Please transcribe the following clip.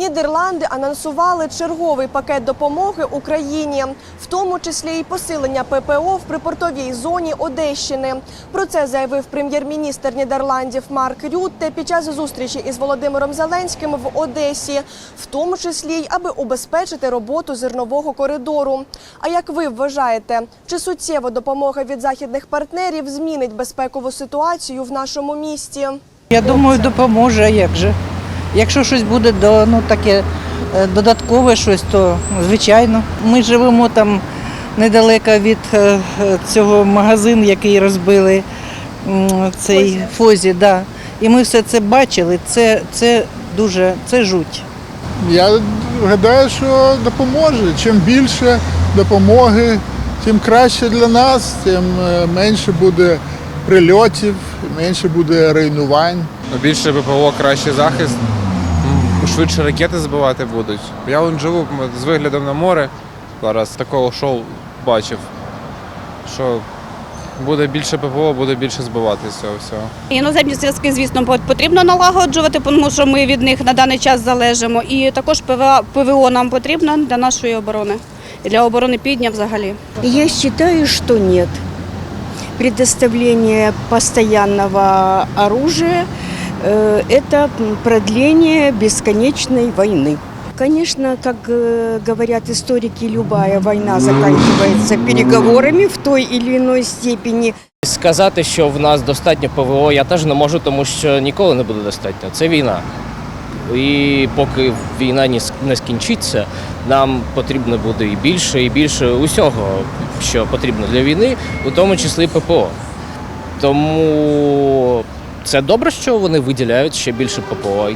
Нідерланди анонсували черговий пакет допомоги Україні, в тому числі і посилення ППО в припортовій зоні Одещини. Про це заявив прем'єр-міністр Нідерландів Марк Рютте під час зустрічі із Володимиром Зеленським в Одесі, в тому числі й аби убезпечити роботу зернового коридору. А як ви вважаєте, чи суттєво допомога від західних партнерів змінить безпекову ситуацію в нашому місті? Я думаю, допоможе, як же. Якщо щось буде до, ну, таке е, додаткове щось, то звичайно. Ми живемо там недалеко від е, цього магазину, який розбили цей Фозі. фозі. Да. І ми все це бачили. Це, це дуже це жуть. Я гадаю, що допоможе. Чим більше допомоги, тим краще для нас, тим е, менше буде прильотів, менше буде руйнувань. Ну, Більше ППО, кращий захист, швидше ракети збивати будуть. Я вон живу з виглядом на море. Зараз такого шоу бачив, що буде більше ППО, буде більше збивати цього всього. Іноземні зв'язки, звісно, потрібно налагоджувати, тому що ми від них на даний час залежимо. І також ПВО нам потрібно для нашої оборони і для оборони півдня взагалі. Я считаю, что нет. Предоставление постоянного оружия это продление бесконечной войны. Конечно, как э, говорят историки, любая война заканчивается переговорами в той или иной степени. Сказати, що в нас достатньо ПВО, я теж не можу, тому що ніколи не буде достатньо. Це війна. І поки війна не с- не скінчиться, нам потрібно буде і більше, і більше усього, що потрібно для війни, у тому числі ППО. Тому це добре, що вони виділяють ще більше ППО.